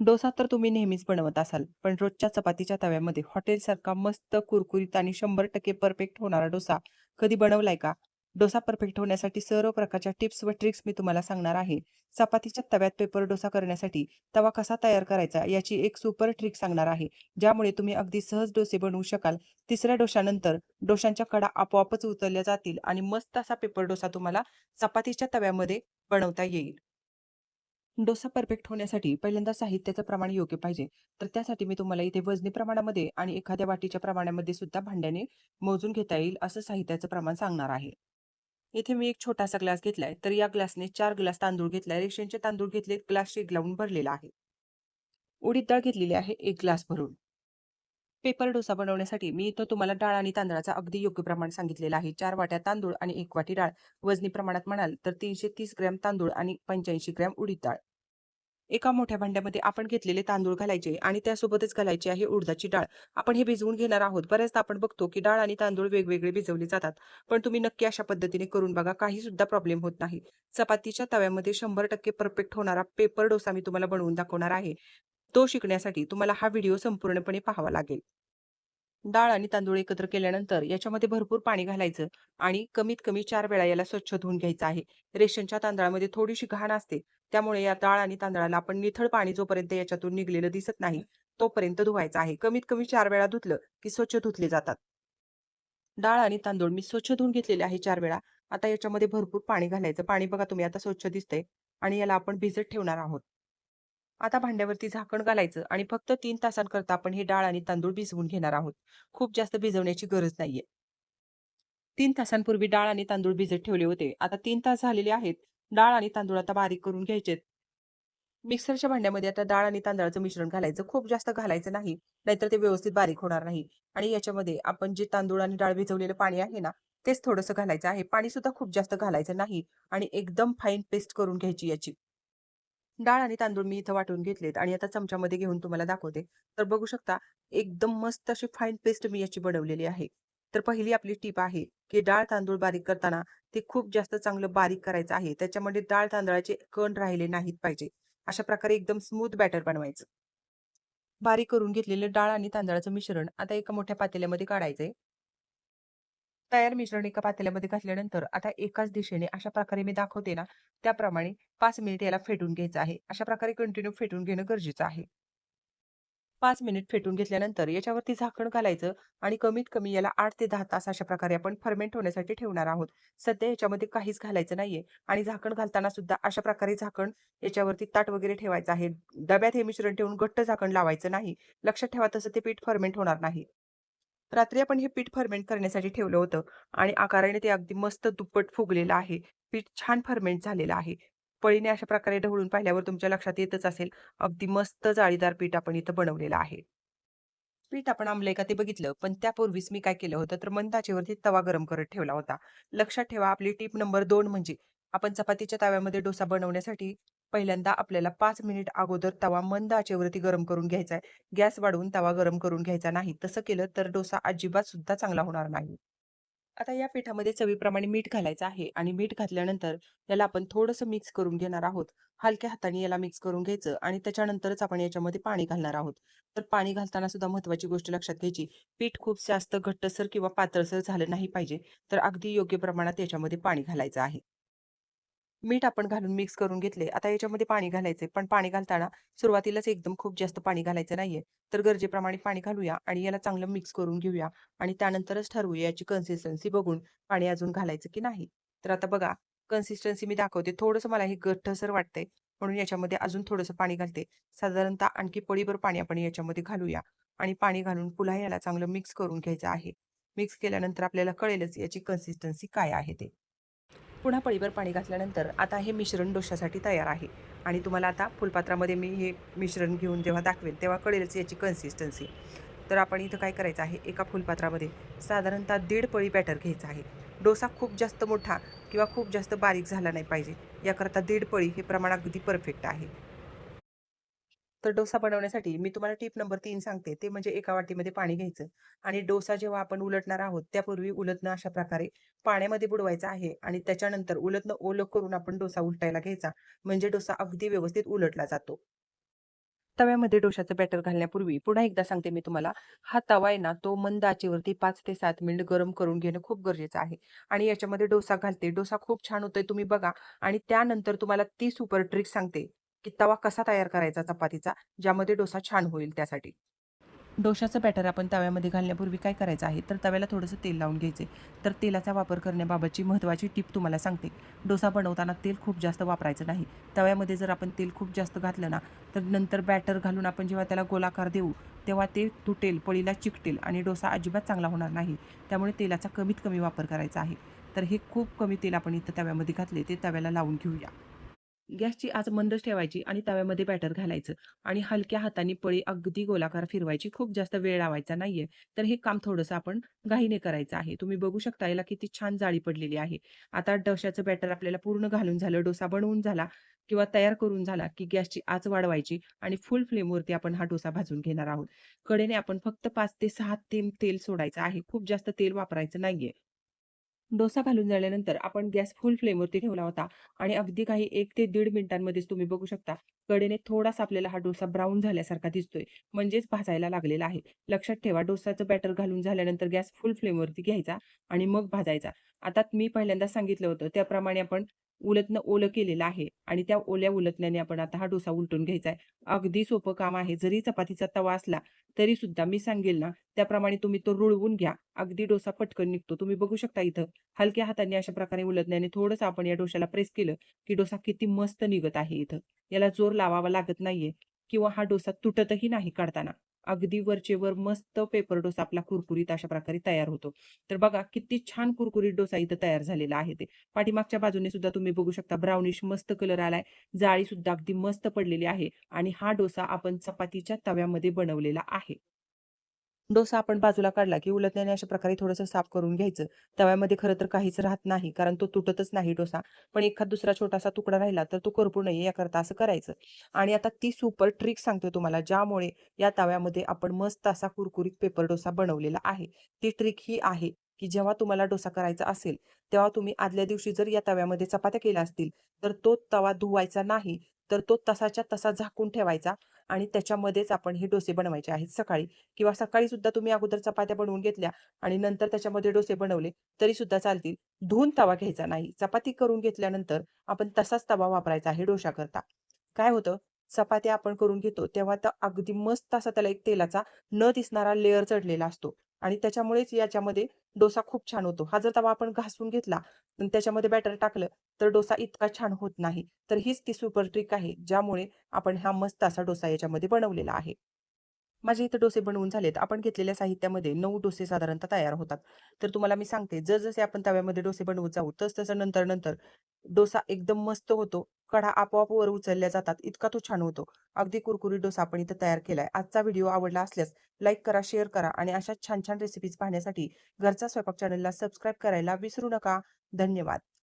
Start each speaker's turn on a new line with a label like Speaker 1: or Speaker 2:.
Speaker 1: डोसा तर तुम्ही नेहमीच बनवत असाल, पण रोजच्या चपातीच्या तव्यामध्ये हॉटेलसारखा मस्त कुरकुरीत आणि 100% परफेक्ट होणारा डोसा कधी बनवलाय का? डोसा परफेक्ट होण्यासाठी सर्व प्रकारच्या टिप्स व ट्रिक्स मी तुम्हाला सांगणार आहे. चपातीच्या तव्यात पेपर डोसा करण्यासाठी तवा कसा तयार करायचा याची एक सुपर ट्रिक सांगणार आहे, ज्यामुळे तुम्ही अगदी सहज डोसे बनवू शकाल. तिसऱ्या डोशानंतर डोशांच्या कडा आपोआपच उचलल्या जातील आणि मस्त असा पेपर डोसा तुम्हाला चपातीच्या तव्यामध्ये बनवता येईल. डोसा परफेक्ट होण्यासाठी पहिल्यांदा साहित्याचं प्रमाण योग्य पाहिजे. तर त्यासाठी मी तुम्हाला इथे वजनी प्रमाणामध्ये आणि एखाद्या वाटीच्या प्रमाणामध्ये सुद्धा भांड्याने मोजून घेता येईल असं साहित्याचं प्रमाण सांगणार आहे. इथे मी एक छोटासा ग्लास घेतलाय, तर या ग्लासने चार ग्लास तांदूळ घेतलाय. रेशनचे तांदूळ घेतले, ग्लास शेक लावून भरलेला आहे. उडीद डाळ घेतलेली आहे एक ग्लास भरून. पेपर डोसा बनवण्यासाठी मी इथं तुम्हाला डाळ आणि तांदळाचा अगदी योग्य प्रमाण सांगितलेलं आहे. चार वाट्या तांदूळ आणि एक वाटी डाळ. वजनी प्रमाणात म्हणाल तर 330 ग्रॅम तांदूळ आणि 85 ग्रॅम उडीद डाळ. एका मोठ्या भांड्यामध्ये आपण घेतलेले तांदूळ घालायचे आणि त्यासोबतच घालायची आहे उडदाची डाळ. आपण हे भिजवून घेणार आहोत. बऱ्याचदा आपण बघतो की डाळ आणि तांदूळ वेगवेगळे भिजवले जातात. पण तुम्ही नक्की अशा पद्धतीने करून बघा. काही सुद्धा प्रॉब्लेम होत नाही. चपातीच्या तव्यामध्ये 100% परफेक्ट होणारा पेपर डोसा मी तुम्हाला बनवून दाखवणार आहे. तो शिकण्यासाठी तुम्हाला हा व्हिडिओ संपूर्णपणे पाहावा लागेल. डाळ आणि तांदूळ एकत्र केल्यानंतर याच्यामध्ये भरपूर पाणी घालायचं आणि कमीत कमी चार वेळा याला स्वच्छ धुवून घ्यायचं आहे. रेशनच्या तांदळामध्ये थोडीशी घाण असते. त्यामुळे या डाळ आणि तांदळाला आपण निथळ पाणी जोपर्यंत याच्यातून निघलेलं दिसत नाही, तोपर्यंत धुवायचं आहे. कमीत कमी चार वेळा धुतलं की स्वच्छ धुतले जातात. डाळ आणि तांदूळ मी स्वच्छ धुवून घेतलेले आहे चार वेळा. आता याच्यामध्ये भरपूर पाणी घालायचं. पाणी बघा तुम्ही आता स्वच्छ दिसतंय आणि याला आपण भिजत ठेवणार आहोत. आता भांड्यावरती झाकण घालायचं आणि फक्त तीन तासांकरता आपण हे डाळ आणि तांदूळ भिजवून घेणार आहोत. खूप जास्त भिजवण्याची गरज नाहीये. तीन तासांपूर्वी डाळ आणि तांदूळ भिजत ठेवले होते. आता तीन तास झालेले आहेत. डाळ आणि तांदूळ आता बारीक करून घ्यायचेत. मिक्सरच्या भांड्यामध्ये आता डाळ आणि तांदळाचं मिश्रण घालायचं. खूप जास्त घालायचं नाही, नाहीतर ते व्यवस्थित बारीक होणार नाही. आणि याच्यामध्ये आपण जे तांदूळ आणि डाळ भिजवलेलं पाणी आहे ना, तेच थोडंसं घालायचं आहे. पाणी सुद्धा खूप जास्त घालायचं नाही आणि एकदम फाईन पेस्ट करून घ्यायची याची. डाळ आणि तांदूळ मी इथं वाटून घेतलेत आणि आता चमच्यामध्ये घेऊन तुम्हाला दाखवते. तर बघू शकता एकदम मस्त अशी फाईन पेस्ट मी याची बनवलेली आहे. तर पहिली आपली टीप आहे, की डाळ तांदूळ बारीक करताना ते खूप जास्त चांगलं बारीक करायचं आहे. त्याच्यामध्ये डाळ तांदळाचे कण राहिले नाहीत पाहिजे. अशा प्रकारे एकदम स्मूथ बॅटर बनवायचं. बारीक करून घेतलेलं डाळ आणि तांदळाचं मिश्रण आता एका मोठ्या पातेल्यामध्ये काढायचंय. तयार मिश्रण एका पातेल्यामध्ये घातल्यानंतर आता एकाच दिशेने अशा प्रकारे मी दाखवते ना, त्याप्रमाणे पाच मिनिट याला फेटून घ्यायचं आहे. अशा प्रकारे कंटिन्यू फेटून घेणं गरजेचं आहे. पाच मिनिट फेटून घेतल्यानंतर याच्यावरती झाकण घालायचं आणि कमीत कमी याला आठ ते दहा तास अशा प्रकारे आपण फर्मेंट होण्यासाठी ठेवणार आहोत. सध्या याच्यामध्ये काहीच घालायचं नाहीये आणि झाकण घालताना सुद्धा अशा प्रकारे झाकण याच्यावरती ताट वगैरे ठेवायचं आहे. डब्यात हे मिश्रण ठेवून घट्ट झाकण लावायचं नाही. लक्षात ठेवा तसं ते पीठ फर्मेंट होणार नाही. रात्री आपण हे पीठ फर्मेंट करण्यासाठी ठेवलं होतं आणि आकाराने ते अगदी मस्त दुप्पट फुगलेलं आहे. पीठ छान फर्मेंट झालेलं आहे. पळीने अशा प्रकारे ढवळून पाहिल्यावर तुमच्या लक्षात येतच असेल, अगदी मस्त जाळीदार पीठ आपण इथं बनवलेलं आहे. पीठ आपण आणलंय का ते बघितलं, पण त्यापूर्वीच मी काय केलं होतं, तर मंदाचेवरती तवा गरम करत ठेवला होता. लक्षात ठेवा आपली टीप नंबर दोन म्हणजे आपण चपातीच्या तव्यामध्ये डोसा बनवण्यासाठी पहिल्यांदा आपल्याला पाच मिनिट अगोदर तवा मंद आचेवरती गरम करून घ्यायचा आहे. गॅस वाढवून तवा गरम करून घ्यायचा नाही. तसं केलं तर डोसा अजिबात सुद्धा चांगला होणार नाही. आता या पिठामध्ये चवीप्रमाणे मीठ घालायचं आहे आणि मीठ घातल्यानंतर याला आपण थोडंसं मिक्स करून घेणार आहोत. हलक्या हाताने याला मिक्स करून घ्यायचं आणि त्याच्यानंतरच आपण याच्यामध्ये पाणी घालणार आहोत. तर पाणी घालताना सुद्धा महत्त्वाची गोष्ट लक्षात घ्यायची, पीठ खूप जास्त घट्टसर किंवा पातळसर झालं नाही पाहिजे. तर अगदी योग्य प्रमाणात याच्यामध्ये पाणी घालायचं आहे. मीठ आपण घालून मिक्स करून घेतले. आता याच्यामध्ये पाणी घालायचंय. पण पाणी घालताना सुरुवातीलाच एकदम खूप जास्त पाणी घालायचं नाहीये. तर गरजेप्रमाणे पाणी घालूया आणि याला चांगलं मिक्स करून घेऊया आणि त्यानंतरच ठरवूया याची कन्सिस्टन्सी बघून पाणी अजून घालायचं की नाही. तर आता बघा कन्सिस्टन्सी मी दाखवते. थोडंसं मला हे घट्टसर वाटतंय म्हणून याच्यामध्ये अजून थोडंसं पाणी घालते. साधारणतः आणखी पळीभर पाणी आपण याच्यामध्ये घालूया आणि पाणी घालून पुन्हा याला चांगलं मिक्स करून घ्यायचं आहे. मिक्स केल्यानंतर आपल्याला कळेलच याची कन्सिस्टन्सी काय आहे ते. पुन्हा पळीभर पाणी घातल्यानंतर आता हे मिश्रण डोश्यासाठी तयार आहे आणि तुम्हाला आता फुलपात्रामध्ये मी हे मिश्रण घेऊन जेव्हा दाखवेल तेव्हा कळेलच याची कन्सिस्टन्सी. तर आपण इथं काय करायचं आहे, एका फुलपात्रामध्ये साधारणतः दीड पळी बॅटर घ्यायचं आहे. डोसा खूप जास्त मोठा किंवा खूप जास्त बारीक झाला नाही पाहिजे. याकरता दीड पळी हे प्रमाण अगदी परफेक्ट आहे. तर डोसा बनवण्यासाठी मी तुम्हाला टिप नंबर तीन सांगते. ते म्हणजे एका वाटीमध्ये पाणी घ्यायचं आणि डोसा जेव्हा आपण उलटणार आहोत, त्यापूर्वी उलटणं अशा प्रकारे पाण्यामध्ये बुडवायचं आहे आणि त्याच्यानंतर उलटणं ओलं करून आपण डोसा उलटायला घ्यायचा. म्हणजे डोसा अगदी व्यवस्थित उलटला जातो. तव्यामध्ये डोशाचं बॅटर घालण्यापूर्वी पुन्हा एकदा सांगते मी तुम्हाला, हा तवा आहे ना, तो मंद आचेवरती पाच ते सात मिनिट गरम करून घेणं खूप गरजेचं आहे. आणि याच्यामध्ये डोसा घालते. डोसा खूप छान होतोय तुम्ही बघा आणि त्यानंतर तुम्हाला ती सुपर ट्रिक सांगते, की तवा कसा तयार करायचा चपातीचा, ज्यामध्ये डोसा छान होईल त्यासाठी. डोशाचं बॅटर आपण तव्यामध्ये घालण्यापूर्वी काय करायचं आहे, तर तव्याला थोडंसं तेल लावून घ्यायचे. तर तेलाचा वापर करण्याबाबतची महत्त्वाची टिप तुम्हाला सांगते. डोसा बनवताना तेल खूप जास्त वापरायचं नाही. तव्यामध्ये जर आपण तेल खूप जास्त घातलं ना, तर नंतर बॅटर घालून आपण जेव्हा त्याला गोलाकार देऊ, तेव्हा ते तुटेल, पळीला चिकटेल आणि डोसा अजिबात चांगला होणार नाही. त्यामुळे तेलाचा कमीत कमी वापर करायचा आहे. तर हे खूप कमी तेल आपण इथं तव्यामध्ये घातले, ते तव्याला लावून घेऊया. गॅसची आज मंदच ठेवायची आणि तव्यामध्ये बॅटर घालायचं आणि हलक्या हाताने पळी अगदी गोलाकार फिरवायची. खूप जास्त वेळ लावायचा नाहीये. तर हे काम थोडंसं आपण घाईने करायचं आहे. तुम्ही बघू शकता याला किती छान जाळी पडलेली आहे. आता डोशाचं बॅटर आपल्याला पूर्ण घालून झालं, डोसा बनवून झाला किंवा तयार करून झाला, की गॅसची आच वाढवायची आणि फुल फ्लेमवरती आपण हा डोसा भाजून घेणार आहोत. कडेने आपण फक्त पाच ते सहा थेंब तेल सोडायचं आहे. खूप जास्त तेल वापरायचं नाहीये. डोसा घालून झाल्यानंतर आपण गॅस फुल फ्लेमवरती ठेवला होता आणि अगदी काही एक ते दीड मिनिटांमध्येच तुम्ही बघू शकता, कडेने थोडासा आपल्याला हा डोसा ब्राऊन झाल्यासारखा दिसतोय, म्हणजेच भाजायला लागलेला आहे. लक्षात ठेवा डोसाचं बॅटर घालून झाल्यानंतर गॅस फुल फ्लेमवरती घ्यायचा आणि मग भाजायचा. आता मी पहिल्यांदा सांगितलं होतं त्याप्रमाणे आपण उलटनं ओलं केलेलं आहे आणि त्या ओल्या उलटण्याने आपण आता हा डोसा उलटून घ्यायचा आहे. अगदी सोपं काम आहे. जरी चपातीचा तवा असला तरी सुद्धा मी सांगेल ना, त्याप्रमाणे तुम्ही तो रुळवून घ्या. अगदी डोसा पटकन निघतो. तुम्ही बघू शकता इथं हलक्या हाताने अशा प्रकारे उलटण्याने थोडंसं आपण या डोशाला प्रेस केलं, की डोसा किती मस्त निघत आहे इथं. याला जोर लावावा लागत नाहीये किंवा हा डोसा तुटतही नाही काढताना. अगदी वरचेवर मस्त पेपर डोसा आपला कुरकुरीत अशा प्रकारे तयार होतो. तर बघा किती छान कुरकुरीत डोसा इथं तयार झालेला आहे ते. पाठीमागच्या बाजूने सुद्धा तुम्ही बघू शकता ब्राउनिश मस्त कलर आलाय. जाळी सुद्धा अगदी मस्त पडलेली आहे आणि हा डोसा आपण चपातीच्या तव्यामध्ये बनवलेला आहे. डोसा आपण बाजूला काढला, की उलटण्याने अशा प्रकारे थोडंसं साफ करून घ्यायचं. तव्यामध्ये खरं तर काहीच राहत नाही, कारण तो तुटतच नाही डोसा. पण एखाद दुसरा छोटासा तुकडा राहिला, तर तो करपू नये याकरता असं करायचं. आणि आता ती सुपर ट्रिक सांगते तुम्हाला, ज्यामुळे या तव्यामध्ये आपण मस्त असा कुरकुरीत पेपर डोसा बनवलेला आहे. ती ट्रिक ही आहे, की जेव्हा तुम्हाला डोसा करायचा असेल, तेव्हा तुम्ही आदल्या दिवशी जर या तव्यामध्ये चपात्या केल्या असतील, तर तो तवा धुवायचा नाही, तर तो तसाच्या तसा झाकून ठेवायचा आणि त्याच्यामध्येच आपण हे डोसे बनवायचे आहेत सकाळी. किंवा सकाळी सुद्धा तुम्ही अगोदर चपात्या बनवून घेतल्या आणि नंतर त्याच्यामध्ये डोसे बनवले तरी सुद्धा चालतील. धुवून तवा घ्यायचा नाही. चपाती करून घेतल्यानंतर आपण तसाच तवा वापरायचा आहे डोशाकरता. काय होतं, चपात्या आपण करून घेतो तेव्हा तर अगदी मस्त असा त्याला एक तेलाचा न दिसणारा लेअर चढलेला असतो आणि त्याच्यामुळेच याच्यामध्ये डोसा खूप छान होतो. हा जर तवा आपण घासून घेतला त्याच्यामध्ये बॅटर टाकलं, तर डोसा इतका छान होत नाही. तर हीच ती सुपर ट्रिक आहे, ज्यामुळे आपण हा मस्त असा डोसा याच्यामध्ये बनवलेला आहे. माझे इथं डोसे बनवून झालेत. आपण घेतलेल्या साहित्यामध्ये नऊ डोसे साधारणतः तयार होतात. तर तुम्हाला मी सांगते, जसजसे आपण तव्यामध्ये डोसे बनवत जाऊ, तसं नंतर-नंतर डोसा एकदम मस्त होतो. कडा आपोआप वर उचलल्या जातात. इतका तो छान होतो. अगदी कुरकुरीत डोसा आपण इथं तयार केलाय. आजचा व्हिडिओ आवडला असल्यास लाईक करा, शेअर करा आणि अशा छान-छान रेसिपीज पाहण्यासाठी घरचा स्वयंपाक चॅनलला सबस्क्राईब करायला विसरू नका. धन्यवाद.